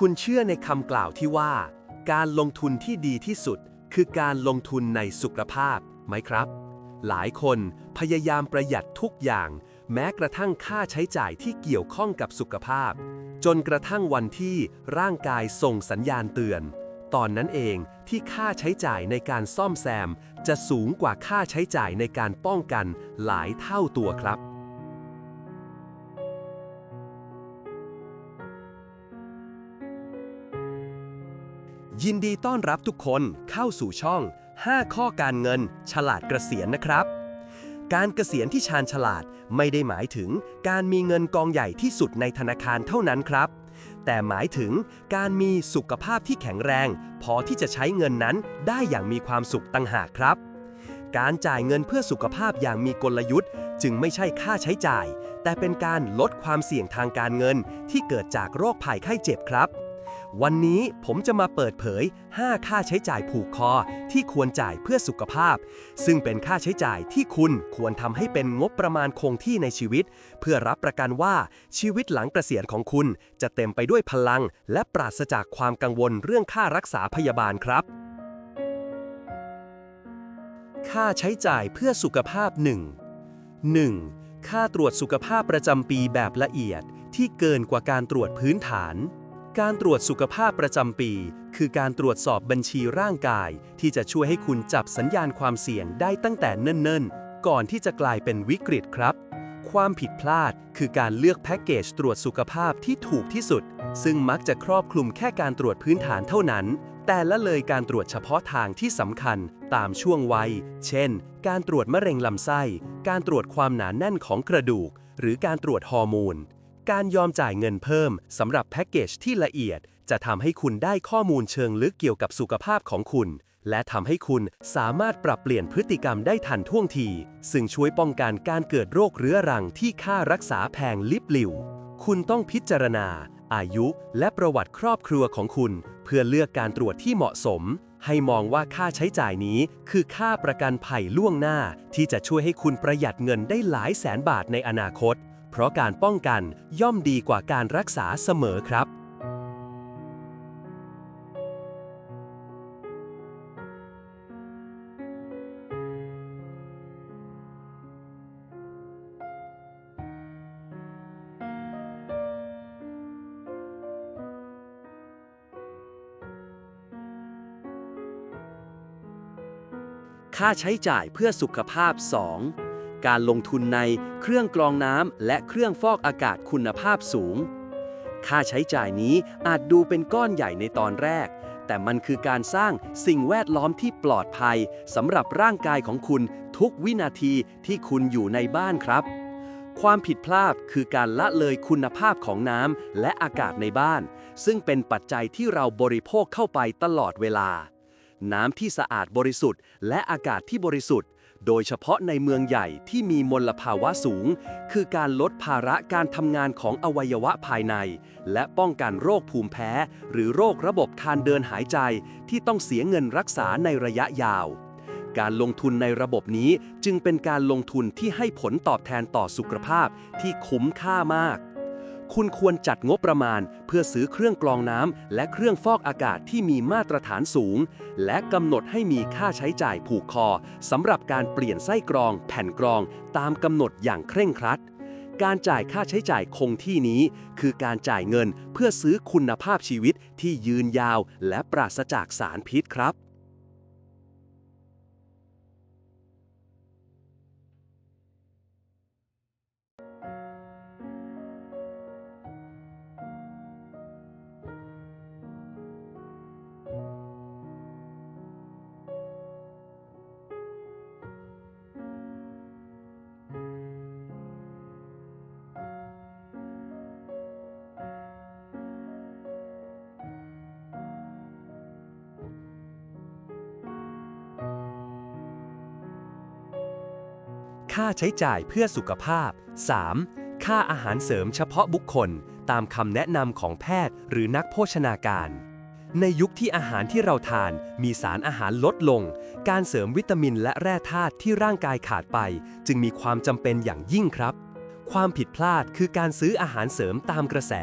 คุณเชื่อในคำกล่าวที่ว่า การลงทุนที่ดีที่สุด คือการลงทุนในสุขภาพไหมครับ หลายคนพยายามประหยัดทุกอย่าง แม้กระทั่งค่าใช้จ่ายที่เกี่ยวข้องกับสุขภาพ จนกระทั่งวันที่ร่างกายส่งสัญญาณเตือน ตอนนั้นเองที่ค่าใช้จ่ายในการซ่อมแซม จะสูงกว่าค่าใช้จ่ายในการป้องกันหลายเท่าตัวครับ ยินดีต้อนรับทุกคนเข้าสู่ช่อง 5 ข้อการเงิน ฉลาดเกษียณนะครับ การเกษียณที่ชาญฉลาดไม่ได้หมายถึงการมีเงินกองใหญ่ที่สุดในธนาคารเท่านั้นครับ แต่หมายถึงการมีสุขภาพที่แข็งแรง พอที่จะใช้เงินนั้นได้อย่างมีความสุขตั้งหากครับ การจ่ายเงินเพื่อสุขภาพอย่างมีกลยุทธ์ จึงไม่ใช่ค่าใช้จ่าย แต่เป็นการลดความเสี่ยงทางการเงินที่เกิดจากโรคภัยไข้เจ็บครับ วันนี้ผมจะมาเปิดเผย 5 ค่าใช้จ่ายผูกคอที่ควรจ่ายเพื่อสุขภาพ ซึ่งเป็นค่าใช้จ่ายที่คุณควรทำให้เป็นงบประมาณคงที่ในชีวิต เพื่อรับประกันว่าชีวิตหลังเกษียณของคุณจะเต็มไปด้วยพลัง และปราศจากความกังวลเรื่องค่ารักษาพยาบาลครับ ค่าใช้จ่ายเพื่อสุขภาพ 1 1. ค่าตรวจสุขภาพประจำปีแบบละเอียดที่เกินกว่าการตรวจพื้นฐาน การตรวจสุขภาพประจำปี คือการตรวจสอบบัญชีร่างกาย ที่จะช่วยให้คุณจับสัญญาณความเสี่ยงได้ตั้งแต่เนิ่นๆ ก่อนที่จะกลายเป็นวิกฤตครับ ความผิดพลาดคือการเลือกแพ็กเกจตรวจสุขภาพที่ถูกที่สุด ซึ่งมักจะครอบคลุมแค่การตรวจพื้นฐานเท่านั้น แต่ละเลยการตรวจเฉพาะทางที่สำคัญตามช่วงวัย เช่น การตรวจมะเร็งลำไส้ การตรวจความหนาแน่นของกระดูก หรือการตรวจฮอร์โมน การยอมจ่ายเงินเพิ่มสำหรับแพ็กเกจที่ละเอียด จะทำให้คุณได้ข้อมูลเชิงลึกเกี่ยวกับสุขภาพของคุณ และทำให้คุณสามารถปรับเปลี่ยนพฤติกรรมได้ทันท่วงที ซึ่งช่วยป้องกันการเกิดโรคเรื้อรังที่ค่ารักษาแพงลิบหลิว คุณต้องพิจารณา อายุและประวัติครอบครัวของคุณ เพื่อเลือกการตรวจที่เหมาะสม ให้มองว่าค่าใช้จ่ายนี้ คือค่าประกันภัยล่วงหน้า ที่จะช่วยให้คุณประหยัดเงินได้หลายแสนบาทในอนาคต เพราะการป้องกันย่อมดีกว่าการรักษาเสมอครับ ค่าใช้จ่ายเพื่อสุขภาพ 2. การลงทุนในเครื่องกรองน้ำและเครื่องฟอกอากาศคุณภาพสูง ค่าใช้จ่ายนี้อาจดูเป็นก้อนใหญ่ในตอนแรก แต่มันคือการสร้างสิ่งแวดล้อมที่ปลอดภัยสำหรับร่างกายของคุณทุกวินาทีที่คุณอยู่ในบ้านครับ ความผิดพลาดคือการละเลยคุณภาพของน้ำและอากาศในบ้าน ซึ่งเป็นปัจจัยที่เราบริโภคเข้าไปตลอดเวลาน้ำที่สะอาดบริสุทธิ์และอากาศที่บริสุทธิ์ โดยเฉพาะในเมืองใหญ่ที่มีมลภาวะสูง คือการลดภาระการทำงานของอวัยวะภายใน และป้องกันโรคภูมิแพ้ หรือโรคระบบทางเดินหายใจที่ต้องเสียเงินรักษาในระยะยาว การลงทุนในระบบนี้จึงเป็นการลงทุนที่ให้ผลตอบแทนต่อสุขภาพที่คุ้มค่ามาก คุณควรจัดงบประมาณ เพื่อซื้อเครื่องกรองน้ำและเครื่องฟอกอากาศที่มีมาตรฐานสูง และกำหนดให้มีค่าใช้จ่ายผูกคอสำหรับการเปลี่ยนไส้กรอง แผ่นกรอง ตามกำหนดอย่างเคร่งครัด การจ่ายค่าใช้จ่ายคงที่นี้ คือการจ่ายเงินเพื่อซื้อคุณภาพชีวิตที่ยืนยาว และปราศจากสารพิษครับ ค่าใช้จ่ายเพื่อสุขภาพ 3. ค่าอาหารเสริมเฉพาะบุคคล ตามคำแนะนำของแพทย์หรือนักโภชนาการ ในยุคที่อาหารที่เราทานมีสารอาหารลดลง การเสริมวิตามินและแร่ธาตุที่ร่างกายขาดไป จึงมีความจำเป็นอย่างยิ่งครับความผิดพลาดคือการซื้ออาหารเสริมตามกระแส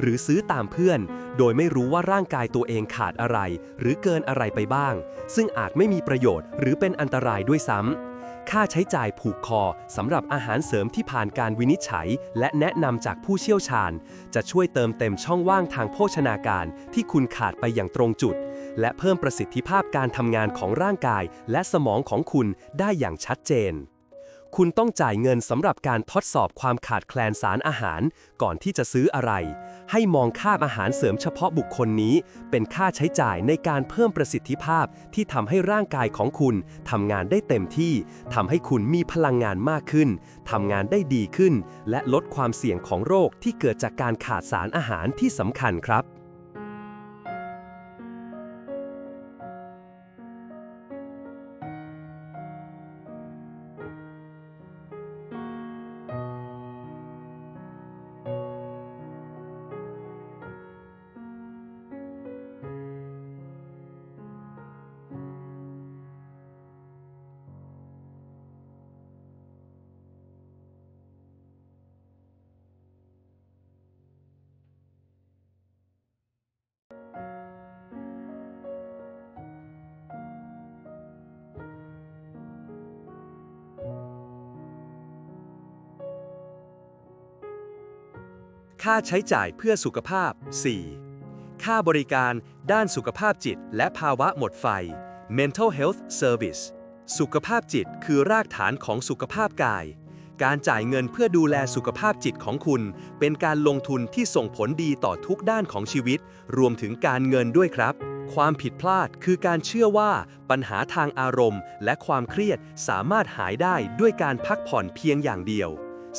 หรือซื้อตามเพื่อน โดยไม่รู้ว่าร่างกายตัวเองขาดอะไร หรือเกินอะไรไปบ้าง ซึ่งอาจไม่มีประโยชน์หรือเป็นอันตรายด้วยซ้ำ ค่าใช้จ่ายผูกคอสำหรับอาหารเสริมที่ผ่านการวินิจฉัย และแนะนำจากผู้เชี่ยวชาญ จะช่วยเติมเต็มช่องว่างทางโภชนาการที่คุณขาดไปอย่างตรงจุด และเพิ่มประสิทธิภาพการทำงานของร่างกาย และสมองของคุณได้อย่างชัดเจน คุณต้องจ่ายเงินสำหรับการทดสอบความขาดแคลนสารอาหารก่อนที่จะซื้ออะไร ให้มองค่าอาหารเสริมเฉพาะบุคคลนี้ เป็นค่าใช้จ่ายในการเพิ่มประสิทธิภาพที่ทำให้ร่างกายของคุณทำงานได้เต็มที่ทำให้คุณมีพลังงานมากขึ้นทำงานได้ดีขึ้น และลดความเสี่ยงของโรคที่เกิดจากการขาดสารอาหารที่สำคัญครับ ค่าใช้จ่ายเพื่อสุขภาพ 4. ค่าบริการด้านสุขภาพจิต และภาวะหมดไฟ mental health service สุขภาพจิตคือรากฐานของสุขภาพกาย การจ่ายเงินเพื่อดูแลสุขภาพจิตของคุณ เป็นการลงทุนที่ส่งผลดีต่อทุกด้านของชีวิต รวมถึงการเงินด้วยครับ ความผิดพลาดคือการเชื่อว่าปัญหาทางอารมณ์ และความเครียดสามารถหายได้ด้วยการพักผ่อนเพียงอย่างเดียว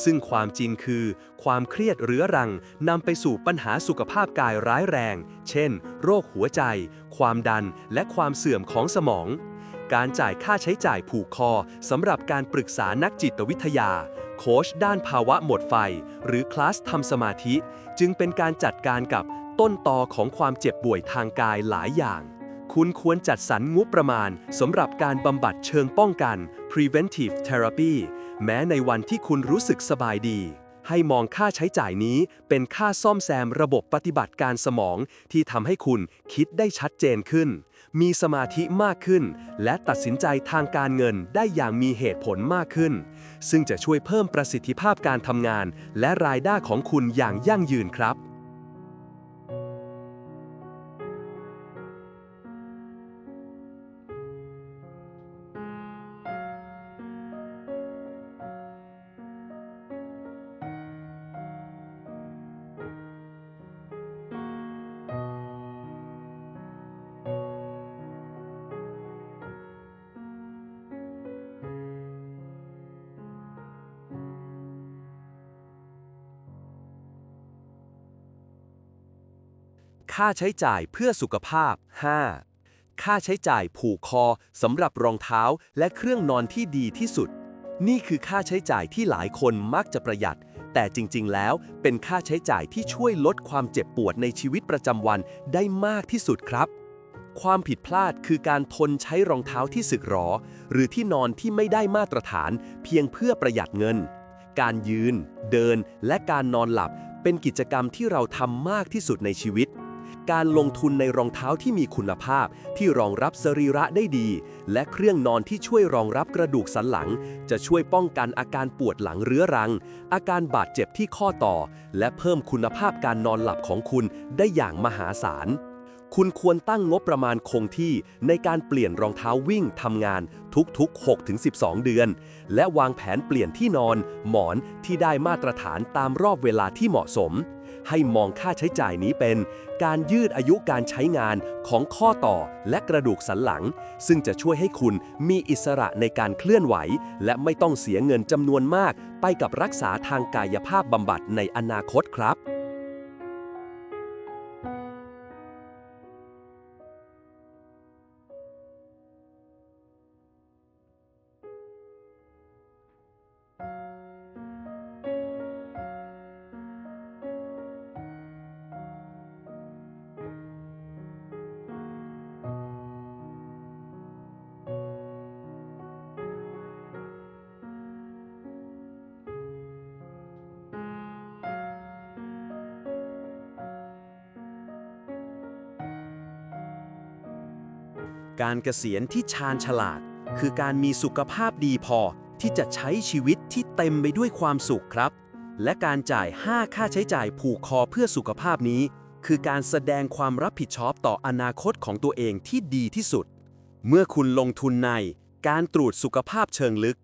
ซึ่งความจริงคือ ความเครียดเรื้อรังนำไปสู่ปัญหาสุขภาพกายร้ายแรง เช่น โรคหัวใจ ความดัน และความเสื่อมของสมอง การจ่ายค่าใช้จ่ายผูกคอสำหรับการปรึกษานักจิตวิทยา โค้ชด้านภาวะหมดไฟ หรือคลาสทำสมาธิ จึงเป็นการจัดการกับต้นตอของความเจ็บป่วยทางกายหลายอย่างคุณควรจัดสรรงบประมาณสำหรับการบำบัดเชิงป้องกัน preventive therapy แม้ในวันที่คุณรู้สึกสบายดี ให้มองค่าใช้จ่ายนี้เป็นค่าซ่อมแซมระบบปฏิบัติการสมองที่ทำให้คุณคิดได้ชัดเจนขึ้น มีสมาธิมากขึ้น และตัดสินใจทางการเงินได้อย่างมีเหตุผลมากขึ้น ซึ่งจะช่วยเพิ่มประสิทธิภาพการทำงาน และรายได้ของคุณอย่างยั่งยืนครับ ค่าใช้จ่ายเพื่อสุขภาพ 5. ค่าใช้จ่ายผูกคอสำหรับรองเท้าและเครื่องนอนที่ดีที่สุด นี่คือค่าใช้จ่ายที่หลายคนมักจะประหยัด แต่จริงๆ แล้วเป็นค่าใช้จ่ายที่ช่วยลดความเจ็บปวดในชีวิตประจำวันได้มากที่สุดครับ ความผิดพลาดคือการทนใช้รองเท้าที่สึกหรอ หรือที่นอนที่ไม่ได้มาตรฐาน เพียงเพื่อประหยัดเงิน การยืน เดิน และการนอนหลับเป็นกิจกรรมที่เราทำมากที่สุดในชีวิต การลงทุนในรองเท้าที่มีคุณภาพ ที่รองรับสรีระได้ดี และเครื่องนอนที่ช่วยรองรับกระดูกสันหลัง จะช่วยป้องกันอาการปวดหลังเรื้อรัง อาการบาดเจ็บที่ข้อต่อ และเพิ่มคุณภาพการนอนหลับของคุณได้อย่างมหาศาลคุณควรตั้งงบประมาณคงที่ในการเปลี่ยนรองเท้าวิ่งทำงานทุกๆ 6-12 เดือน และวางแผนเปลี่ยนที่นอน หมอนที่ได้มาตรฐานตามรอบเวลาที่เหมาะสม ให้มองค่าใช้จ่ายนี้เป็น การยืดอายุการใช้งานของข้อต่อและกระดูกสันหลัง ซึ่งจะช่วยให้คุณมีอิสระในการเคลื่อนไหว และไม่ต้องเสียเงินจำนวนมาก ไปกับรักษาทางกายภาพบำบัดในอนาคตครับ การเกษียณที่ชาญฉลาด คือการมีสุขภาพดีพอที่จะใช้ชีวิตที่เต็มไปด้วยความสุขครับ และการจ่าย 5 ค่าใช้จ่ายผูกคอเพื่อสุขภาพนี้ คือการแสดงความรับผิดชอบต่ออนาคตของตัวเองที่ดีที่สุด เมื่อคุณลงทุนใน การตรวจสุขภาพเชิงลึก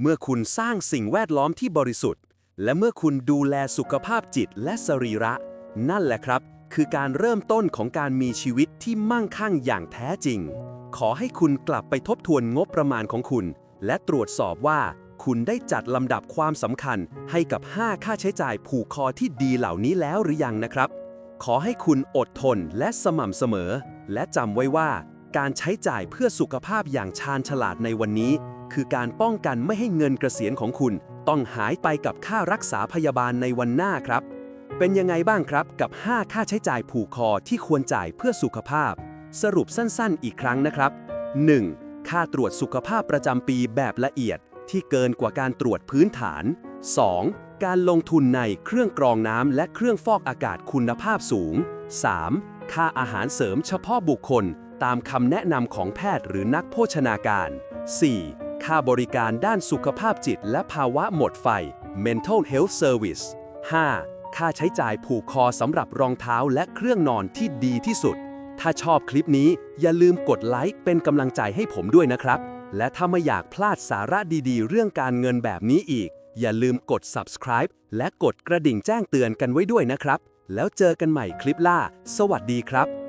เมื่อคุณสร้างสิ่งแวดล้อมที่บริสุทธิ์ และเมื่อคุณดูแลสุขภาพจิตและสรีระ นั่นแหละครับ คือการเริ่มต้นของการมีชีวิตที่มั่งคั่งอย่างแท้จริง ขอให้คุณกลับไปทบทวนงบประมาณของคุณ และตรวจสอบว่าคุณได้จัดลำดับความสำคัญให้กับ 5 ค่าใช้จ่ายผูกคอที่ดีเหล่านี้แล้วหรือยังนะครับ ขอให้คุณอดทนและสม่ำเสมอ และจำไว้ว่า การใช้จ่ายเพื่อสุขภาพอย่างชาญฉลาดในวันนี้ คือการป้องกันไม่ให้เงินเกษียณของคุณ ต้องหายไปกับค่ารักษาพยาบาลในวันหน้าครับ เป็นยังไงบ้างครับกับ 5 ค่าใช้จ่ายผูกคอที่ควรจ่ายเพื่อสุขภาพ สรุปสั้นๆ อีกครั้งนะครับ 1. ค่าตรวจสุขภาพประจำปีแบบละเอียดที่เกินกว่าการตรวจพื้นฐาน 2. การลงทุนในเครื่องกรองน้ำและเครื่องฟอกอากาศคุณภาพสูง 3. ค่าอาหารเสริมเฉพาะบุคคล ตามคำแนะนำของแพทย์หรือนักโภชนาการ 4. ค่าบริการด้านสุขภาพจิตและภาวะหมดไฟ mental health service 5. ค่าใช้จ่ายผูกคอสำหรับรองเท้าและเครื่องนอนที่ดีที่สุด ถ้าชอบคลิปนี้อย่าลืมกดไลค์เป็นกำลังใจให้ผมด้วยนะครับ และถ้าไม่อยากพลาดสาระดีๆ เรื่องการเงินแบบนี้อีก อย่าลืมกด subscribe และกดกระดิ่งแจ้งเตือนกันไว้ด้วยนะครับ แล้วเจอกันใหม่คลิปล่า สวัสดีครับ